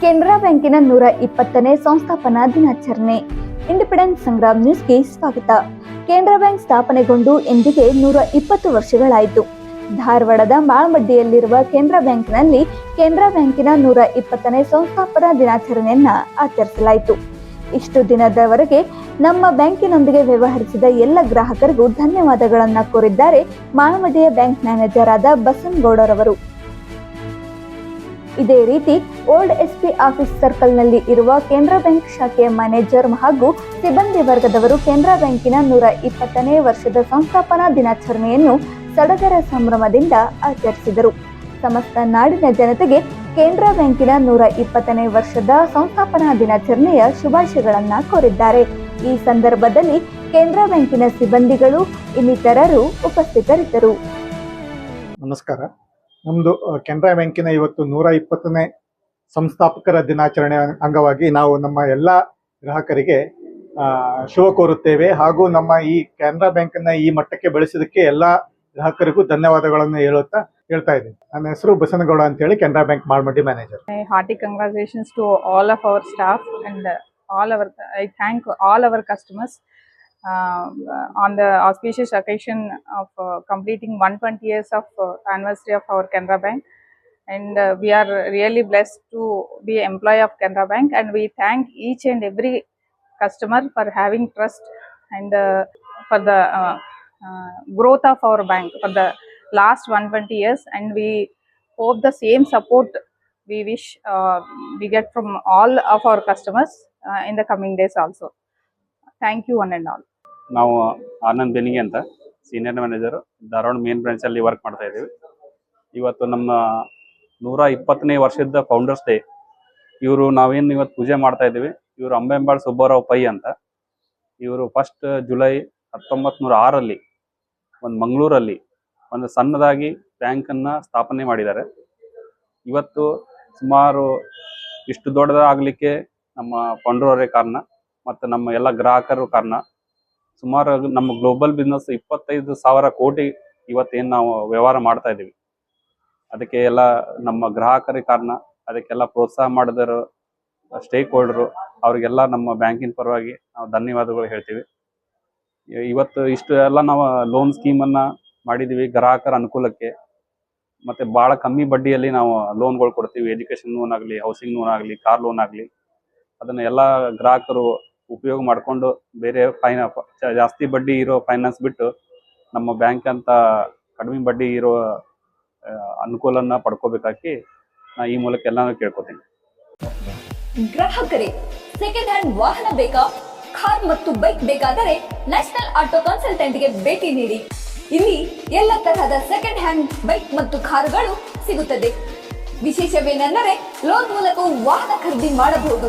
ಕೆನರಾ ಬ್ಯಾಂಕಿನ ನೂರ ಇಪ್ಪತ್ತನೇ ಸಂಸ್ಥಾಪನಾ ದಿನಾಚರಣೆ. ಇಂಡಿಪೆಂಡೆನ್ಸ್ ಸಂಗ್ರಾಮ್ ನ್ಯೂಸ್ಗೆ ಸ್ವಾಗತ. ಕೆನರಾ ಬ್ಯಾಂಕ್ ಸ್ಥಾಪನೆಗೊಂಡು ಇಂದಿಗೆ ನೂರ ಇಪ್ಪತ್ತು ವರ್ಷಗಳಾಯಿತು. ಧಾರವಾಡದ ಮಾಳಮಡ್ಡಿಯಲ್ಲಿರುವ ಕೆನರಾ ಬ್ಯಾಂಕ್ನಲ್ಲಿ ಕೆನರಾ ಬ್ಯಾಂಕಿನ ನೂರ ಇಪ್ಪತ್ತನೇ ಸಂಸ್ಥಾಪನಾ ದಿನಾಚರಣೆಯನ್ನ ಆಚರಿಸಲಾಯಿತು. ಇಷ್ಟು ದಿನದವರೆಗೆ ನಮ್ಮ ಬ್ಯಾಂಕಿನೊಂದಿಗೆ ವ್ಯವಹರಿಸಿದ ಎಲ್ಲ ಗ್ರಾಹಕರಿಗೂ ಧನ್ಯವಾದಗಳನ್ನು ಕೋರಿದ್ದಾರೆ ಮಾಳಮಡ್ಡಿಯ ಬ್ಯಾಂಕ್ ಮ್ಯಾನೇಜರ್ ಆದ ಬಸನಗೌಡರವರು. ಇದೇ ರೀತಿ ಓಲ್ಡ್ ಎಸ್ಪಿ ಆಫೀಸ್ ಸರ್ಕಲ್ನಲ್ಲಿ ಇರುವ ಕೆನರಾ ಬ್ಯಾಂಕ್ ಶಾಖೆಯ ಮ್ಯಾನೇಜರ್ ಹಾಗೂ ಸಿಬ್ಬಂದಿ ವರ್ಗದವರು ಕೆನರಾ ಬ್ಯಾಂಕಿನ ನೂರ ಇಪ್ಪತ್ತನೇ ವರ್ಷದ ಸಂಸ್ಥಾಪನಾ ದಿನಾಚರಣೆಯನ್ನು ಸಡಗರ ಸಂಭ್ರಮದಿಂದ ಆಚರಿಸಿದರು. ಸಮಸ್ತ ನಾಡಿನ ಜನತೆಗೆ ಕೆನರಾ ಬ್ಯಾಂಕಿನ ನೂರ ಇಪ್ಪತ್ತನೇ ವರ್ಷದ ಸಂಸ್ಥಾಪನಾ ದಿನಾಚರಣೆಯ ಶುಭಾಶಯಗಳನ್ನ ಕೋರಿದ್ದಾರೆ. ಈ ಸಂದರ್ಭದಲ್ಲಿ ಕೆನರಾ ಬ್ಯಾಂಕಿನ ಸಿಬ್ಬಂದಿಗಳು ಇನ್ನಿತರರು ಉಪಸ್ಥಿತರಿದ್ದರು. ನಮಸ್ಕಾರ. ನಮ್ಮದು ಕೆನರಾ ಬ್ಯಾಂಕಿನ ಇವತ್ತು ನೂರ ಇಪ್ಪತ್ತನೇ ಸಂಸ್ಥಾಪಕರ ದಿನಾಚರಣೆ ಅಂಗವಾಗಿ ನಾವು ನಮ್ಮ ಎಲ್ಲ ಗ್ರಾಹಕರಿಗೆ ಶುಭ ಕೋರುತ್ತೇವೆ. ಹಾಗೂ ನಮ್ಮ ಈ ಕೆನರಾ ಬ್ಯಾಂಕನ್ನ ಈ ಮಟ್ಟಕ್ಕೆ ಬೆಳೆಸಿದಕ್ಕೆ ಎಲ್ಲ ಗ್ರಾಹಕರಿಗೂ ಧನ್ಯವಾದಗಳನ್ನು ಹೇಳುತ್ತಾ ಹೇಳ್ತಾ ಇದ್ದೀನಿ. ನನ್ನ ಹೆಸರು ಬಸನಗೌಡ ಅಂತೇಳಿ, Canara bank Malmaddi manager. Hearty congratulations to all of our staff and all our I thank all our customers on the auspicious occasion of uh, completing 120 years of uh, anniversary of our Canara Bank. And uh, we are really blessed to be employee of Canara Bank, and we thank each and every customer for having trust and uh, for the uh, uh, growth of our bank for the last 120 years. And we hope the same support we wish uh, we get from all of our customers uh, in the coming days also. Thank you one and all. ನಾವು ಆನಂದ್ ಬೆನಿಗೆ ಅಂತ senior manager Dharwad main ಬ್ರಾಂಚಲ್ಲಿ work ಮಾಡ್ತಾ ಇದ್ದೀವಿ. ಇವತ್ತು ನಮ್ಮ ನೂರ ಇಪ್ಪತ್ತನೇ ವರ್ಷದ ಫೌಂಡರ್ಸ್ ಡೇ ಇವರು ನಾವೇನು ಇವತ್ತು ಪೂಜೆ ಮಾಡ್ತಾ ಇದ್ದೀವಿ, ಇವರು ಅಂಬೆಂಬಾಳ್ ಸುಬ್ಬಾರಾವ್ ಪೈ ಅಂತ. ಇವರು ಫಸ್ಟ್ ಜುಲೈ ಹತ್ತೊಂಬತ್ತು ನೂರ ಆರಲ್ಲಿ ಒಂದು ಮಂಗಳೂರಲ್ಲಿ ಒಂದು ಸಣ್ಣದಾಗಿ ಬ್ಯಾಂಕನ್ನು ಸ್ಥಾಪನೆ ಮಾಡಿದ್ದಾರೆ. ಇವತ್ತು ಸುಮಾರು ಇಷ್ಟು ದೊಡ್ಡದಾಗಲಿಕ್ಕೆ ನಮ್ಮ ಪಂಡ್ರವರೇ ಕಾರಣ, ಮತ್ತು ನಮ್ಮ ಎಲ್ಲ ಗ್ರಾಹಕರು ಕಾರಣ. ಸುಮಾರು ನಮ್ಮ ಗ್ಲೋಬಲ್ ಬಿಸ್ನೆಸ್ ಇಪ್ಪತ್ತೈದು ಸಾವಿರ ಕೋಟಿ ಇವತ್ತೇನು ನಾವು ವ್ಯವಹಾರ ಮಾಡ್ತಾ ಇದ್ದೀವಿ ಅದಕ್ಕೆ ಎಲ್ಲ ನಮ್ಮ ಗ್ರಾಹಕರಿಗೆ ಕಾರಣ, ಅದಕ್ಕೆಲ್ಲ ಪ್ರೋತ್ಸಾಹ ಮಾಡಿದರು ಸ್ಟೇಕ್ ಹೋಲ್ಡರು ಅವರಿಗೆಲ್ಲ ನಮ್ಮ ಬ್ಯಾಂಕಿನ ಪರವಾಗಿ ನಾವು ಧನ್ಯವಾದಗಳು ಹೇಳ್ತೀವಿ. ಇವತ್ತು ಇಷ್ಟು ಎಲ್ಲ ನಾವು ಲೋನ್ ಸ್ಕೀಮನ್ನು ಮಾಡಿದ್ದೀವಿ ಗ್ರಾಹಕರ ಅನುಕೂಲಕ್ಕೆ. ಮತ್ತು ಭಾಳ ಕಮ್ಮಿ ಬಡ್ಡಿಯಲ್ಲಿ ನಾವು ಲೋನ್ಗಳು ಕೊಡ್ತೀವಿ ಎಜುಕೇಷನ್ ಲೋನ್ ಆಗಲಿ ಹೌಸಿಂಗ್ ಲೋನ್ ಆಗಲಿ ಕಾರ್ ಲೋನ್ ಆಗಲಿ. ಅದನ್ನು ಎಲ್ಲ ಗ್ರಾಹಕರು ಉಪಯೋಗ ಮಾಡಿಕೊಂಡು ಬೇರೆ ಫೈನ ಜಾಸ್ತಿ ಬಡ್ಡಿ ಇರೋ ಫೈನಾನ್ಸ್ ಬಿಟ್ಟು ನಮ್ಮ ಬ್ಯಾಂಕ್ ಅಂತ ಕಡಿಮೆ ಬಡ್ಡಿ ಇರೋ ಅನುಕೂಲನ ಪಡ್ಕೋಬೇಕಾಗಿ ನಾ ಈ ಮೂಲಕ ಎಲ್ಲಾನು ಕೇಳ್ಕೊತೀನಿ. ಗ್ರಾಹಕರೇ ಸೆಕೆಂಡ್ ಹ್ಯಾಂಡ್ ವಾಹನ ಬೇಕಾ? ಕಾರ್ ಮತ್ತು ಬೈಕ್ ಬೇಕಾದರೆ ನ್ಯಾಷನಲ್ ಆಟೋ ಕನ್ಸಲ್ಟೆಂಟ್ಗೆ ಭೇಟಿ ನೀಡಿ. ಇಲ್ಲಿ ಎಲ್ಲ ತರಹದ ಸೆಕೆಂಡ್ ಹ್ಯಾಂಡ್ ಬೈಕ್ ಮತ್ತು ಕಾರುಗಳು ಸಿಗುತ್ತದೆ. ವಿಶೇಷವೇನೆಂದರೆ ಲೋನ್ ಮೂಲಕ ವಾಹನ ಖರೀದಿ ಮಾಡಬಹುದು.